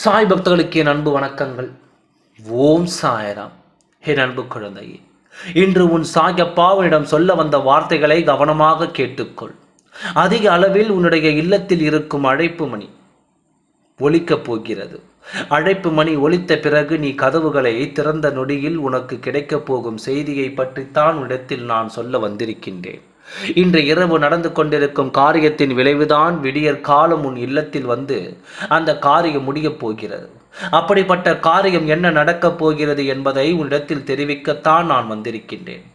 சாய் பக்தர்களுக்கு என் அன்பு வணக்கங்கள். ஓம் சாயராம். என் அன்பு குழந்தையே இன்று உன் சாயப்பாவனிடம் சொல்ல வந்த வார்த்தைகளை கவனமாக கேட்டுக்கொள். அதிக அளவில் உன்னுடைய இல்லத்தில் இருக்கும் அழைப்பு மணி ஒலிக்கப் போகிறது. அழைப்பு மணி ஒலித்த பிறகு நீ கதவுகளை திறந்த நொடியில் உனக்கு கிடைக்கப் போகும் செய்தியை பற்றித்தான் உன்னிடத்தில் நான் சொல்ல வந்திருக்கின்றேன். இன்று இரவு நடந்து கொண்டிருக்கும் காரியத்தின் விளைவுதான் விடியற் காலம் உன் இல்லத்தில் வந்து அந்த காரியம் முடியப் போகிறது. அப்படிப்பட்ட காரியம் என்ன நடக்கப் போகிறது என்பதை உன்னிடத்தில் தெரிவிக்கத்தான் நான் வந்திருக்கின்றேன்.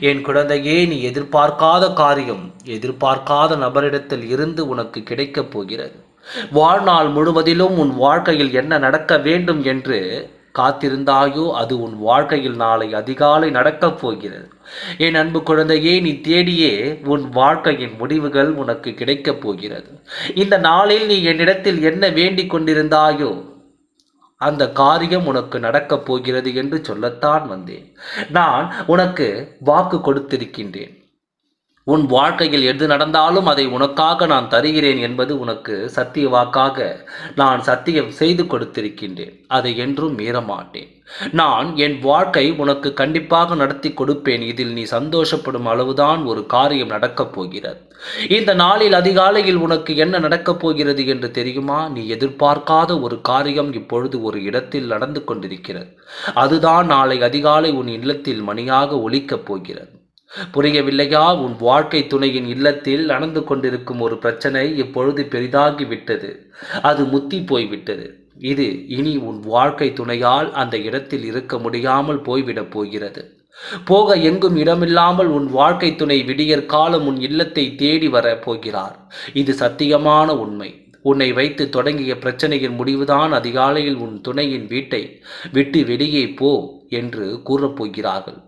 என் குழந்தையே நீ எதிர்பார்க்காத காரியம் எதிர்பார்க்காத நபரிடத்தில் இருந்து உனக்கு கிடைக்கப் போகிறது. வாழ்நாள் முழுவதிலும் உன் வாழ்க்கையில் என்ன நடக்க வேண்டும் என்று காத்திருந்தாயோ அது உன் வாழ்க்கையில் நாளை அதிகாலை நடக்கப் போகிறது. என் அன்பு குழந்தையே நீ தேடியே உன் வாழ்க்கையின் முடிவுகள் உனக்கு கிடைக்கப் போகிறது. இந்த நாளில் நீ என்னிடத்தில் என்ன வேண்டிக் கொண்டிருந்தாயோ அந்த காரியம் உனக்கு நடக்கப் போகிறது என்று சொல்லத்தான் வந்தேன். நான் உனக்கு வாக்கு கொடுத்திருக்கின்றேன். உன் வாழ்க்கையில் எது நடந்தாலும் அதை உனக்காக நான் தருகிறேன் என்பது உனக்கு சத்திய வாக்காக நான் சத்தியம் செய்து கொடுத்திருக்கின்றேன். அதை என்றும் மீறமாட்டேன். நான் என் வாழ்க்கை உனக்கு கண்டிப்பாக நடத்தி கொடுப்பேன். இதில் நீ சந்தோஷப்படும் அளவுதான் ஒரு காரியம் நடக்கப் போகிறது. இந்த நாளில் அதிகாலையில் உனக்கு என்ன நடக்கப் போகிறது என்று தெரியுமா? நீ எதிர்பார்க்காத ஒரு காரியம் இப்பொழுது ஒரு இடத்தில் நடந்து கொண்டிருக்கிறது. அதுதான் நாளை அதிகாலை உன் இல்லத்தில் மணியாக ஒலிக்கப் போகிறது. புரியவில்லையா? உன் வாழ்க்கை துணையின் இல்லத்தில் நடந்து கொண்டிருக்கும் ஒரு பிரச்சனை இப்பொழுது பெரிதாகி விட்டது அது முத்தி போய்விட்டது. இது இனி உன் வாழ்க்கை துணையால் அந்த இடத்தில் இருக்க முடியாமல் போய்விடப் போகிறது. போக எங்கும் இடமில்லாமல் உன் வாழ்க்கை துணை விடியற் காலம் உன் இல்லத்தை தேடி வர போகிறார். இது சத்தியமான உண்மை. உன்னை வைத்து தொடங்கிய பிரச்சனையின் முடிவுதான் அதிகாலையில் உன் துணையின் வீட்டை விட்டு வெளியே போ என்று கூறப்போகிறார்கள்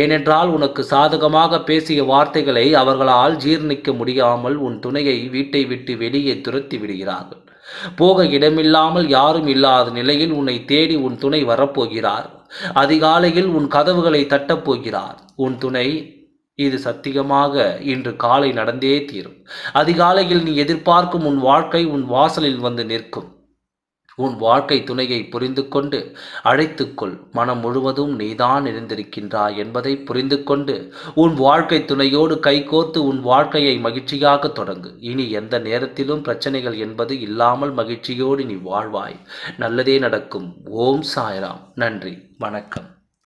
ஏனென்றால் உனக்கு சாதகமாக பேசிய வார்த்தைகளை அவர்களால் ஜீர்ணிக்க முடியாமல் உன் துணையை வீட்டை விட்டு வெளியே துரத்தி விடுகிறார்கள். போக இடமில்லாமல் யாரும் இல்லாத நிலையில் உன்னை தேடி உன் துணை வரப்போகிறார். அதிகாலையில் உன் கதவுகளை தட்டப்போகிறார் உன் துணை இது சத்தியமாக இன்று காலை நடந்தே தீரும். அதிகாலையில் நீ எதிர்பார்க்கும் உன் வாழ்க்கை உன் வாசலில் வந்து நிற்கும். உன் வாழ்க்கை துணையை புரிந்து கொண்டு அழைத்துக்கொள். மனம் முழுவதும் நீதான் இருந்திருக்கின்றாய் என்பதை புரிந்து கொண்டு உன் வாழ்க்கை துணையோடு கைகோர்த்து உன் வாழ்க்கையை மகிழ்ச்சியாக தொடங்கு. இனி எந்த நேரத்திலும் பிரச்சனைகள் என்பது இல்லாமல் மகிழ்ச்சியோடு நீ வாழ்வாய். நல்லதே நடக்கும். ஓம் சாய்ராம். நன்றி. வணக்கம்.